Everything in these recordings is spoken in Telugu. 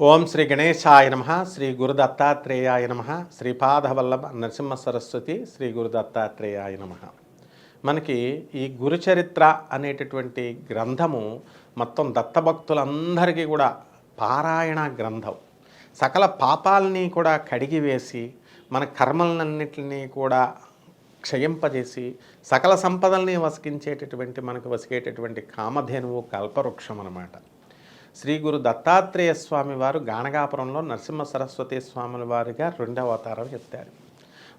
ఓం శ్రీ గణేశాయ నమ శ్రీ గురు దత్తాత్రేయాయ నమ శ్రీపాదవల్లభ నరసింహ సరస్వతి శ్రీ గురు దత్తాత్రేయాయ నమ. మనకి ఈ గురుచరిత్ర అనేటటువంటి గ్రంథము మొత్తం దత్తభక్తులందరికీ కూడా పారాయణ గ్రంథం. సకల పాపాలని కూడా కడిగివేసి మన కర్మలన్నింటినీ కూడా క్షయింపజేసి సకల సంపదల్ని వసికించేటటువంటి మనకు వసికేటటువంటి కామధేనువు కల్పవృక్షం అన్నమాట శ్రీ గురు దత్తాత్రేయ స్వామి వారు గానగాపురంలో నరసింహ సరస్వతి స్వాముల వారిగా రెండవ అవతారం ఎత్తారు.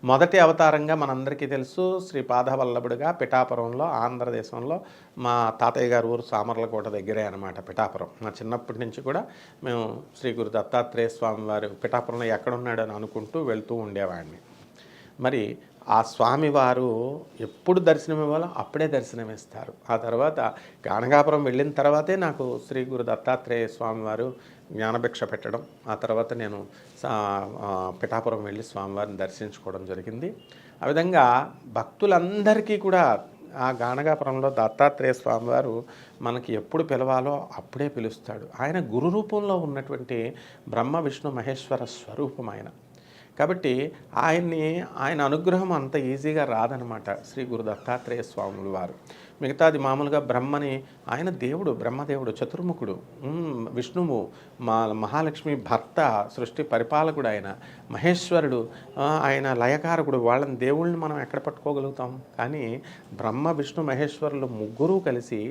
మొదటి అవతారంగా మనందరికీ తెలుసు శ్రీ పాదవల్లభుడిగా పిఠాపురంలో ఆంధ్రదేశంలో మా తాతయ్య గారు ఊరు సామర్లకోట దగ్గరే అనమాట పిఠాపురం. మా చిన్నప్పటి నుంచి కూడా మేము శ్రీ గురు దత్తాత్రేయ స్వామి వారు పిఠాపురంలో ఎక్కడున్నాడని అనుకుంటూ వెళ్తూ ఉండేవాడిని. మరి ఆ స్వామివారు ఎప్పుడు దర్శనం ఇవ్వాలో అప్పుడే దర్శనం ఇస్తారు. ఆ తర్వాత గానగాపురం వెళ్ళిన తర్వాతే నాకు శ్రీ గురు దత్తాత్రేయ స్వామివారు జ్ఞానభిక్ష పెట్టడం. ఆ తర్వాత నేను సా- పిఠాపురం వెళ్ళి స్వామివారిని దర్శించుకోవడం జరిగింది. ఆ విధంగా భక్తులందరికీ కూడా ఆ గానగాపురంలో దత్తాత్రేయ స్వామివారు మనకి ఎప్పుడు పిలవాలో అప్పుడే పిలుస్తాడు. ఆయన గురు రూపంలో ఉన్నటువంటి బ్రహ్మ విష్ణు మహేశ్వర స్వరూపం ఆయన. కాబట్టి ఆయన్ని ఆయన అనుగ్రహం అంత ఈజీగా రాదనమాట శ్రీ గురు దత్తాత్రేయ స్వాముల వారు. మిగతాది మామూలుగా బ్రహ్మని ఆయన దేవుడు బ్రహ్మదేవుడు చతుర్ముఖుడు విష్ణువు మా మహాలక్ష్మి భర్త సృష్టి పరిపాలకుడు ఆయన మహేశ్వరుడు ఆయన లయకారకుడు వాళ్ళని దేవుళ్ళని మనం ఎక్కడ పట్టుకోగలుగుతాం? కానీ బ్రహ్మ విష్ణు మహేశ్వరులు ముగ్గురు కలిసి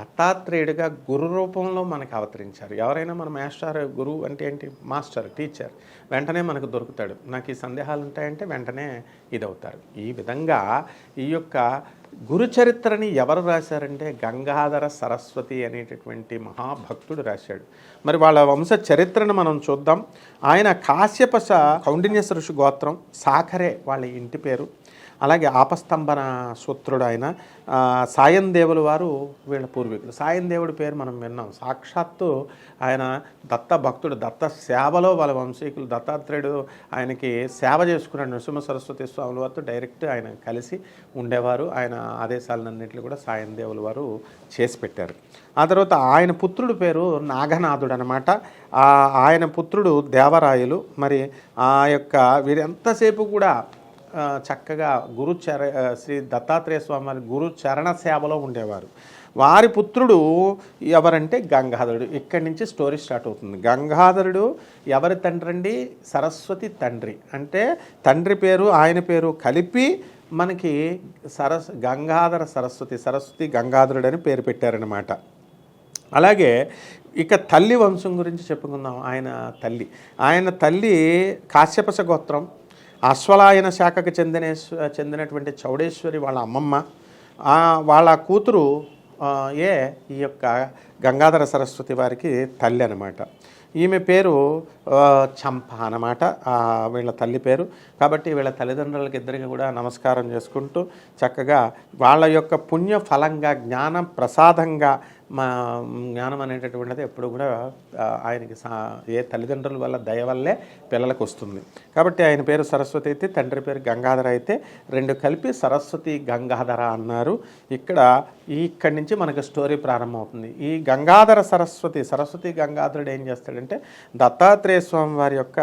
దత్తాత్రేయుడిగా గురు రూపంలో మనకు అవతరించారు. ఎవరైనా మన మాస్టర్ గురువు అంటే ఏంటి? Master teacher. వెంటనే మనకు దొరుకుతాడు. నాకు ఈ సందేహాలు ఉంటాయంటే వెంటనే ఇదవుతారు. ఈ విధంగా ఈ యొక్క గురు చరిత్రని ఎవరు రాశారంటే గంగాధర సరస్వతి అనేటటువంటి మహాభక్తుడు రాశాడు. మరి వాళ్ళ వంశ చరిత్రను మనం చూద్దాం. ఆయన కాశ్యపశ కౌండిన్యస ఋషి గోత్రం సాఖరే వాళ్ళ ఇంటి పేరు. అలాగే ఆపస్తంభన సూత్రుడు ఆయన సాయం దేవులు వారు వీళ్ళ పూర్వీకులు. సాయం దేవుడి పేరు మనం విన్నాం. సాక్షాత్తు ఆయన దత్త భక్తుడు దత్త సేవలో వాళ్ళ వంశీకులు దత్తాత్రేయుడు ఆయనకి సేవ చేసుకున్నాడు. నృసింహ సరస్వతి స్వాముల వారితో డైరెక్ట్ ఆయన కలిసి ఉండేవారు. ఆయన ఆదేశాలన్నింటినీ కూడా సాయం దేవులు వారు చేసి పెట్టారు. ఆ తర్వాత ఆయన పుత్రుడు పేరు నాగనాథుడు అనమాట ఆయన పుత్రుడు దేవరాయలు. మరి ఆ యొక్క వీరెంతసేపు కూడా చక్కగా గురు చర శ్రీ దత్తాత్రేయ స్వామి వారి గురు చరణ సేవలో ఉండేవారు. వారి పుత్రుడు ఎవరంటే గంగాధరుడు. ఇక్కడి నుంచి స్టోరీ స్టార్ట్ అవుతుంది. గంగాధరుడు ఎవరి తండ్రి అండి? సరస్వతి తండ్రి. అంటే తండ్రి పేరు ఆయన పేరు కలిపి మనకి సరస్ గంగాధర సరస్వతి సరస్వతి గంగాధరుడు అని పేరు పెట్టారనమాట అలాగే ఇక తల్లి వంశం గురించి చెప్పుకుందాం. ఆయన తల్లి. ఆయన తల్లి కాశ్యపశ గోత్రం అశ్వలాయన శాఖకు చెందిన చెందినటువంటి చౌడేశ్వరి వాళ్ళ అమ్మమ్మ వాళ్ళ కూతురు ఏ ఈ యొక్క గంగాధర సరస్వతి వారికి తల్లి అనమాట ఈమె పేరు చంప అన్నమాట వీళ్ళ తల్లి పేరు. కాబట్టి వీళ్ళ తల్లిదండ్రులకి ఇద్దరికి కూడా నమస్కారం చేసుకుంటూ చక్కగా వాళ్ళ యొక్క పుణ్య ఫలంగా జ్ఞానం ప్రసాదంగా మా జ్ఞానం అనేటటువంటిది ఎప్పుడు కూడా ఆయనకి సా ఏ తల్లిదండ్రుల వల్ల దయ వల్లే పిల్లలకు వస్తుంది. కాబట్టి ఆయన పేరు సరస్వతి అయితే తండ్రి పేరు గంగాధర అయితే రెండు కలిపి సరస్వతి గంగాధర అన్నారు. ఇక్కడ ఇక్కడి నుంచి మనకు స్టోరీ ప్రారంభమవుతుంది. ఈ గంగాధర సరస్వతి సరస్వతి గంగాధరుడు ఏం చేస్తాడంటే దత్తాత్రేయ స్వామి వారి యొక్క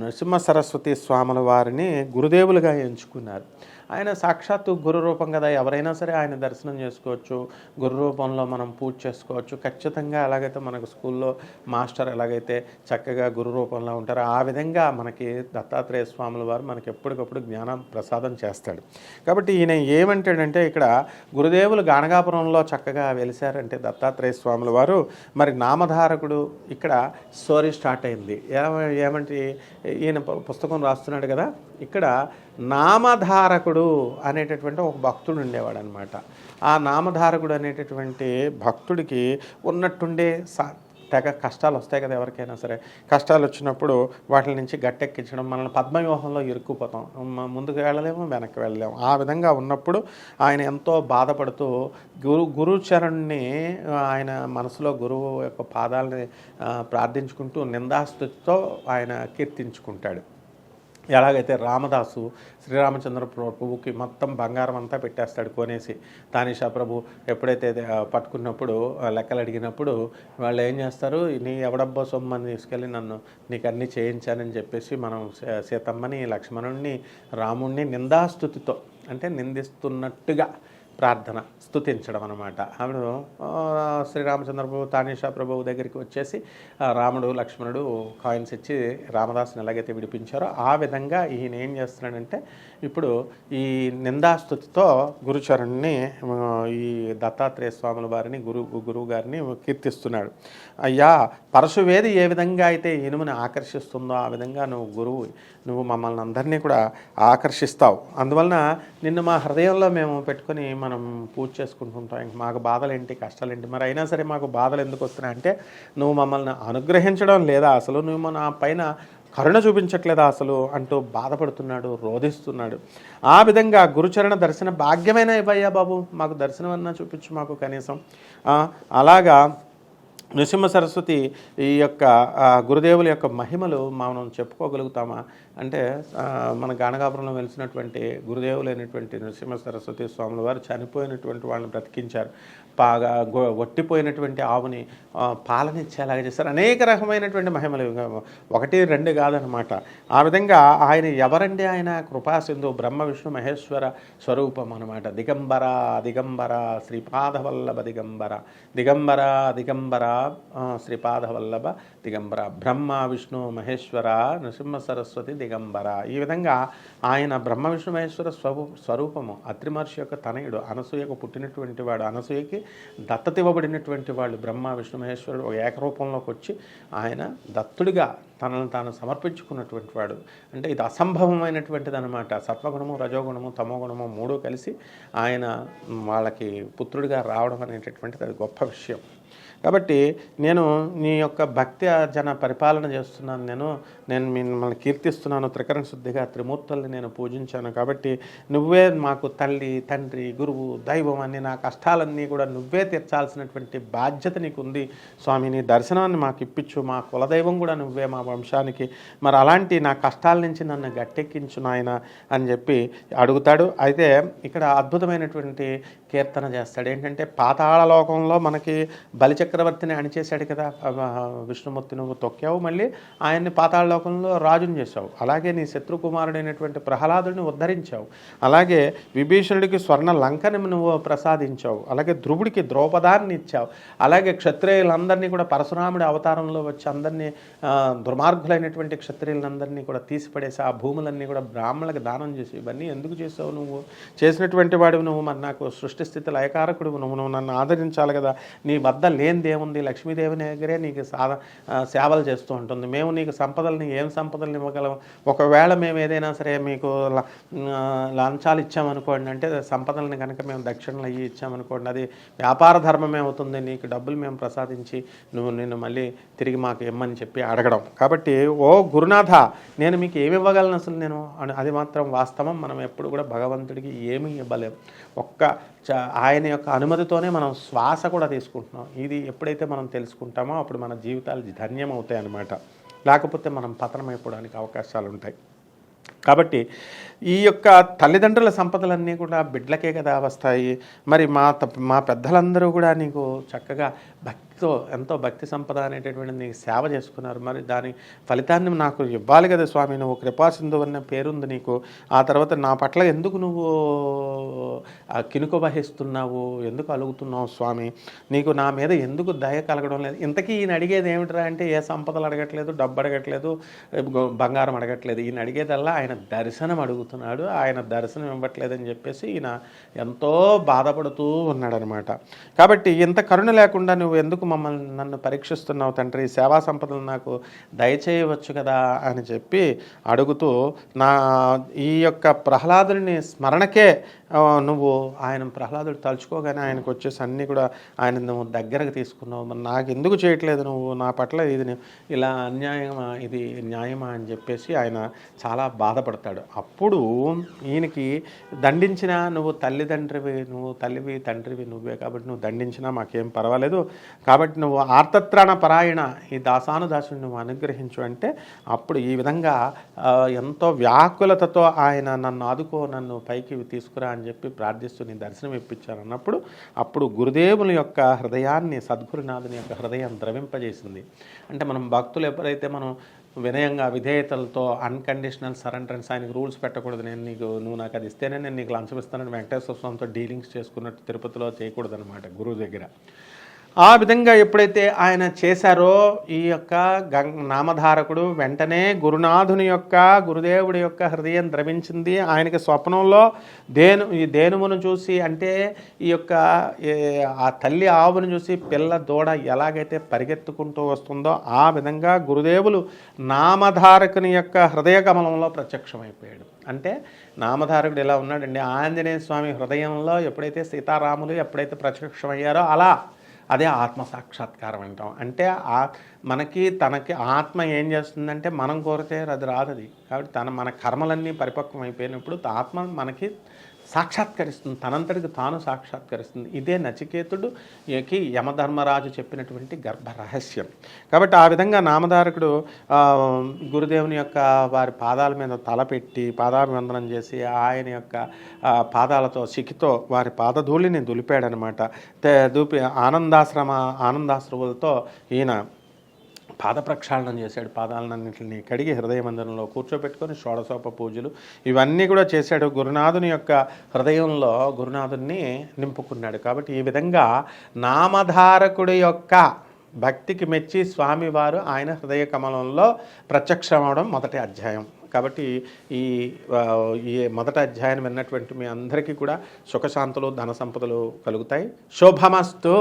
నృసింహ సరస్వతి స్వాముల వారిని గురుదేవులుగా ఎంచుకున్నారు. ఆయన సాక్షాత్తు గురు రూపం కదా. ఎవరైనా సరే ఆయన దర్శనం చేసుకోవచ్చు. గురు రూపంలో మనం పూజ చేసుకోవచ్చు. ఖచ్చితంగా ఎలాగైతే మనకు స్కూల్లో మాస్టర్ ఎలాగైతే చక్కగా గురు రూపంలో ఉంటారో ఆ విధంగా మనకి దత్తాత్రేయ స్వాముల వారు మనకి ఎప్పటికప్పుడు జ్ఞానం ప్రసాదం చేస్తాడు. కాబట్టి ఈయన ఏమంటాడంటే ఇక్కడ గురుదేవులు గానగాపురంలో చక్కగా వెలిశారంటే దత్తాత్రేయ స్వాముల వారు మరి నామధారకుడు ఇక్కడ స్టోరీ స్టార్ట్ అయింది. ఏమంటే ఈయన పుస్తకం రాస్తున్నాడు కదా? ఇక్కడ నామధారకుడు అనేటటువంటి ఒక భక్తుడు ఉండేవాడు అనమాట ఆ నామధారకుడు అనేటటువంటి భక్తుడికి ఉన్నట్టుండే సా తెగ కష్టాలు వస్తాయి కదా ఎవరికైనా సరే. కష్టాలు వచ్చినప్పుడు వాటి నుంచి గట్టెక్కించడం మనల్ని పద్మవ్యూహంలో ఇరుక్కుపోతాం. ముందుకు వెళ్ళలేము వెనక్కి వెళ్ళలేము. ఆ విధంగా ఉన్నప్పుడు ఆయన ఎంతో బాధపడుతూ గురు గురుచరణ్ణి ఆయన మనసులో గురువు యొక్క పాదాలని ప్రార్థించుకుంటూ నిందాస్తుతితో ఆయన కీర్తించుకుంటాడు. ఎలాగైతే రామదాసు శ్రీరామచంద్ర ప్రభువుకి మొత్తం బంగారం అంతా పెట్టేస్తాడు కొనేసి తానిషా ప్రభు ఎప్పుడైతే పట్టుకున్నప్పుడు లెక్కలు అడిగినప్పుడు వాళ్ళు ఏం చేస్తారు నీ ఎవడబ్బో సొమ్మని తీసుకెళ్ళి నన్ను నీకు అన్నీ చేయించానని చెప్పేసి మనం సీతమ్మని లక్ష్మణుణ్ణి రాముణ్ణి నిందాస్తుతితో అంటే నిందిస్తున్నట్టుగా ప్రార్థన స్థుతించడం అనమాట ఆవిడ శ్రీరామచంద్రబాబు శ్రీరామచంద్ర ప్రభు ప్రభువు దగ్గరికి వచ్చేసి రాముడు లక్ష్మణుడు కాయిన్స్ ఇచ్చి రామదాసుని ఎలాగైతే విడిపించారో ఆ విధంగా ఈయన ఏం చేస్తున్నాడంటే ఇప్పుడు ఈ నిందాస్థుతితో గురుచరుణ్ణి ఈ దత్తాత్రేయ స్వాముల వారిని గురు గురువు గారిని కీర్తిస్తున్నాడు. అయ్యా పరశువేది ఏ విధంగా అయితే ఇనుముని ఆకర్షిస్తుందో ఆ విధంగా నువ్వు గురువు నువ్వు మమ్మల్ని అందరినీ కూడా ఆకర్షిస్తావు. అందువలన నిన్ను మా హృదయంలో మేము పెట్టుకొని మనం పూజ చేసుకుంటుంటాం. ఇంక మాకు బాధలేంటి? కష్టాలేంటి? కష్టాలు ఏంటి మరి అయినా సరే మాకు బాధలు ఎందుకు వస్తున్నాయి? అంటే నువ్వు మమ్మల్ని అనుగ్రహించడం లేదా అసలు నువ్వు నా పైన కరుణ చూపించట్లేదా అసలు అంటూ బాధపడుతున్నాడు రోధిస్తున్నాడు. ఆ విధంగా గురుచరణ దర్శన భాగ్యమైన ఇవ్వయ్యా బాబు. మాకు దర్శనం అన్నా చూపించు మాకు కనీసం. అలాగా నృసింహ సరస్వతి ఈ యొక్క గురుదేవుల యొక్క మహిమలు మనం చెప్పుకోగలుగుతామా? అంటే మన గానగాపురంలో వెలిసినటువంటి గురుదేవులైనటువంటి నృసింహ సరస్వతి స్వాముల వారు చనిపోయినటువంటి వాళ్ళని బ్రతికించారు. బాగా ఒట్టిపోయినటువంటి ఆవుని పాలనిచ్చేలాగా చేస్తారు. అనేక రకమైనటువంటి మహిమలు ఒకటి రెండు కాదనమాట ఆ విధంగా ఆయన ఎవరండి ఆయన? కృపాసింధు బ్రహ్మ విష్ణు మహేశ్వర స్వరూపం అనమాట దిగంబర దిగంబర శ్రీపాదవల్లభ దిగంబర. దిగంబర దిగంబర శ్రీపాదవల్లభ దిగంబర. బ్రహ్మ విష్ణు మహేశ్వర నృసింహ సరస్వతి దిగంబర. ఈ విధంగా ఆయన బ్రహ్మ విష్ణు మహేశ్వర స్వరూ స్వరూపము అత్రిమహర్షి యొక్క తనయుడు అనసూయకు పుట్టినటువంటి వాడు అనసూయకి దత్తత ఇవ్వబడినటువంటి వాళ్ళు బ్రహ్మ విష్ణు మహేశ్వరుడు ఒక ఏకరూపంలోకి వచ్చి ఆయన దత్తుడిగా తనను తాను సమర్పించుకున్నటువంటి వాడు. అంటే ఇది అసంభవమైనటువంటిది అనమాట సత్వగుణము రజోగుణము తమోగుణము మూడు కలిసి ఆయన వాళ్ళకి పుత్రుడిగా రావడం అనేటటువంటిది అది గొప్ప విషయం. కాబట్టి నేను నీ యొక్క భక్తి జన పరిపాలన చేస్తున్నాను నేను. నేను మిమ్మల్ని కీర్తిస్తున్నాను. త్రికరణ శుద్ధిగా త్రిమూర్తుల్ని నేను పూజించాను. కాబట్టి నువ్వే మాకు తల్లి తండ్రి గురువు దైవం అన్ని నా కష్టాలన్నీ కూడా నువ్వే తీర్చాల్సినటువంటి బాధ్యత నీకు ఉంది స్వామి నీ దర్శనాన్ని మాకు ఇప్పించు. మా కులదైవం కూడా నువ్వే మా వంశానికి. మరి అలాంటి నా కష్టాల నుంచి నన్ను గట్టెక్కించు నాయన అని చెప్పి అడుగుతాడు. అయితే ఇక్కడ అద్భుతమైనటువంటి కీర్తన చేస్తాడు. ఏంటంటే పాతాళ లోకంలో మనకి బలిచక్రవర్తిని అణిచేశాడు కదా విష్ణుమూర్తి నువ్వు తొక్కావు మళ్ళీ ఆయన్ని పాతాళలోకంలో రాజుని చేశావు. అలాగే నీ శత్రుకుమారుడైనటువంటి ప్రహ్లాదుడిని ఉద్ధరించావు. అలాగే విభీషణుడికి స్వర్ణ లంకని నువ్వు ప్రసాదించావు. అలాగే ధ్రువుడికి ద్రౌపదాన్ని ఇచ్చావు. అలాగే క్షత్రియులందరినీ కూడా పరశురాముడి అవతారంలో వచ్చి అందరినీ దుర్మార్గులైనటువంటి క్షత్రియులందరినీ కూడా తీసిపడేసి ఆ భూములన్నీ కూడా బ్రాహ్మణులకు దానం చేసి ఇవన్నీ ఎందుకు చేసావు నువ్వు? చేసినటువంటి వాడివి నువ్వు మరి నాకు సృష్టి స్థితి లయకారకుడు నువ్వు. నువ్వు నన్ను ఆదరించాలి కదా. నీ వద్ద లేనిదేముంది లక్ష్మీదేవి దగ్గరే నీకు సాధ సేవలు చేస్తూ ఉంటుంది. మేము నీకు సంపదల్ని ఏం సంపదలు ఇవ్వగలం ఒకవేళ మేము ఏదైనా సరే మీకు లంచాలు ఇచ్చామనుకోండి అంటే సంపదల్ని కనుక మేము దక్షిణలు అయ్యి ఇచ్చామనుకోండి అది వ్యాపార ధర్మమే అవుతుంది. నీకు డబ్బులు మేము ప్రసాదించి నువ్వు నిన్ను మళ్ళీ తిరిగి మాకు ఇమ్మని చెప్పి అడగడం. కాబట్టి ఓ గురునాథ నేను మీకు ఏమి ఇవ్వగలను అసలు నేను? అది మాత్రం వాస్తవం. మనం ఎప్పుడు కూడా భగవంతుడికి ఏమీ ఇవ్వలేం. ఒక్క చ- ఆయన యొక్క అనుమతితోనే మనం శ్వాస కూడా తీసుకుంటున్నాం. ఇది ఎప్పుడైతే మనం తెలుసుకుంటామో అప్పుడు మన జీవితాలు ధన్యం అవుతాయి అన్నమాట లేకపోతే మనం పతనమైపోవడానికి అవకాశాలు ఉంటాయి కాబట్టి ఈ యొక్క తల్లిదండ్రుల సంపదలన్నీ కూడా బిడ్డలకే కదా వస్తాయి. మరి మా మా పెద్దలందరూ కూడా నీకు చక్కగా భక్తితో ఎంతో భక్తి సంపద అనేటటువంటి నీకు సేవ చేసుకున్నారు. మరి దాని ఫలితాన్ని నాకు ఇవ్వాలి కదా స్వామి. నువ్వు కృపాసింధు అన్న పేరుంది నీకు. ఆ తర్వాత నా పట్ల ఎందుకు నువ్వు ఆ కినుక వహిస్తున్నావు? ఎందుకు అలుగుతున్నావు స్వామి? నీకు నా మీద ఎందుకు దయ కలగడం లేదు? ఇంతకీ ఈయన అడిగేది ఏమిట్రా అంటే ఏ సంపదలు అడగట్లేదు డబ్బు అడగట్లేదు బంగారం అడగట్లేదు. ఈయన అడిగేదల్లా ఆయన దర్శనం అడుగుతున్నాడు. ఆయన దర్శనం ఇవ్వట్లేదని చెప్పేసి ఈయన ఎంతో బాధపడుతూ ఉన్నాడనమాట. కాబట్టి ఇంత కరుణ లేకుండా నువ్వు ఎందుకు మమ్మల్ని నన్ను పరీక్షిస్తున్నావు తండ్రి? సేవా సంపదలు నాకు దయచేయవచ్చు కదా అని చెప్పి అడుగుతూ నా ఈ యొక్క ప్రహ్లాదుని స్మరణకే నువ్వు ఆయన ప్రహ్లాదుడు తలుచుకోగానే ఆయనకు వచ్చేసి అన్నీ కూడా ఆయన నువ్వు దగ్గరకు తీసుకున్నావు. మరి నాకు ఎందుకు చేయట్లేదు నువ్వు? నా పట్ల ఇది ఇలా అన్యాయమా? ఇది న్యాయమా అని చెప్పేసి ఆయన చాలా బాధపడతాడు. అప్పుడు ఈయనకి దండించినా నువ్వు తల్లిదండ్రివి నువ్వు తల్లివి తండ్రివి నువ్వే కాబట్టి నువ్వు దండించినా మాకేం పర్వాలేదు. కాబట్టి నువ్వు ఆర్తత్రాణ పరాయణ ఈ దాసానుదాసుని నువ్వు అనుగ్రహించు అంటే అప్పుడు ఈ విధంగా ఎంతో వ్యాకులతతో ఆయన నన్ను ఆదుకో నన్ను పైకి తీసుకురా అని చెప్పి ప్రార్థిస్తూ నేను దర్శనం ఇప్పించాను అన్నప్పుడు అప్పుడు గురుదేవుని యొక్క హృదయాన్ని సద్గురునాథుని యొక్క హృదయం ద్రవింపజేసింది. అంటే మనం భక్తులు ఎప్పుడైతే మనం వినయంగా విధేయతలతో అన్కండిషనల్ సరెండరెన్స్ ఆయనకు రూల్స్ పెట్టకూడదు నేను నీకు నువ్వు నాకు అది ఇస్తేనే నేను నీకు లంచం ఇస్తానని వెంకటేశ్వర స్వామితో డీలింగ్స్ చేసుకున్నట్టు తిరుపతిలో చేయకూడదు అనమాట గురువు దగ్గర. ఆ విధంగా ఎప్పుడైతే ఆయన చేశారో ఈ యొక్క గం నామధారకుడు వెంటనే గురునాథుని యొక్క గురుదేవుడి యొక్క హృదయం ద్రవించింది. ఆయనకి స్వప్నంలో దేను ఈ దేనుమును చూసి అంటే ఈ యొక్క ఆ తల్లి ఆవును చూసి పిల్ల దూడ ఎలాగైతే పరిగెత్తుకుంటూ వస్తుందో ఆ విధంగా గురుదేవులు నామధారకుని యొక్క హృదయ కమలంలో ప్రత్యక్షమైపోయాడు. అంటే నామధారకుడు ఇలా ఉన్నాడండి ఆంజనేయ స్వామి హృదయంలో ఎప్పుడైతే సీతారాములు ఎప్పుడైతే ప్రత్యక్షమయ్యారో అలా అదే ఆత్మ సాక్షాత్కారం అంటాం. అంటే ఆ మనకి తనకి ఆత్మ ఏం చేస్తుందంటే మనం కోరితే అది రాదది. కాబట్టి తన మన కర్మలన్నీ పరిపక్వం అయిపోయినప్పుడు ఆత్మ మనకి సాక్షాత్కరిస్తుంది. తనంతటికి తాను సాక్షాత్కరిస్తుంది. ఇదే నచికేతుడు యమధర్మరాజు చెప్పినటువంటి గర్భ రహస్యం కాబట్టి ఆ విధంగా నామధారకుడు గురుదేవుని యొక్క వారి పాదాల మీద తలపెట్టి పాదాభివందనం చేసి ఆయన యొక్క పాదాలతో సికితో వారి పాదధూళిని దులిపాడనమాట. దూపి ఆనందాశ్రమ ఆనందాశ్రువులతో ఈయన పాద ప్రక్షాళనం చేశాడు. పాదాలన్నింటిని కడిగి హృదయ మందిరంలో కూర్చోబెట్టుకొని షోడశోప పూజలు ఇవన్నీ కూడా చేశాడు. గురునాథుని యొక్క హృదయంలో గురునాథుని నింపుకున్నాడు. కాబట్టి ఈ విధంగా నామధారకుడి యొక్క భక్తికి మెచ్చి స్వామివారు ఆయన హృదయ కమలంలో ప్రత్యక్షమవడం మొదటి అధ్యాయం. కాబట్టి ఈ ఈ మొదటి అధ్యాయం విన్నటువంటి మీ అందరికీ కూడా సుఖశాంతులు ధన సంపదలు కలుగుతాయి. శుభమస్తు.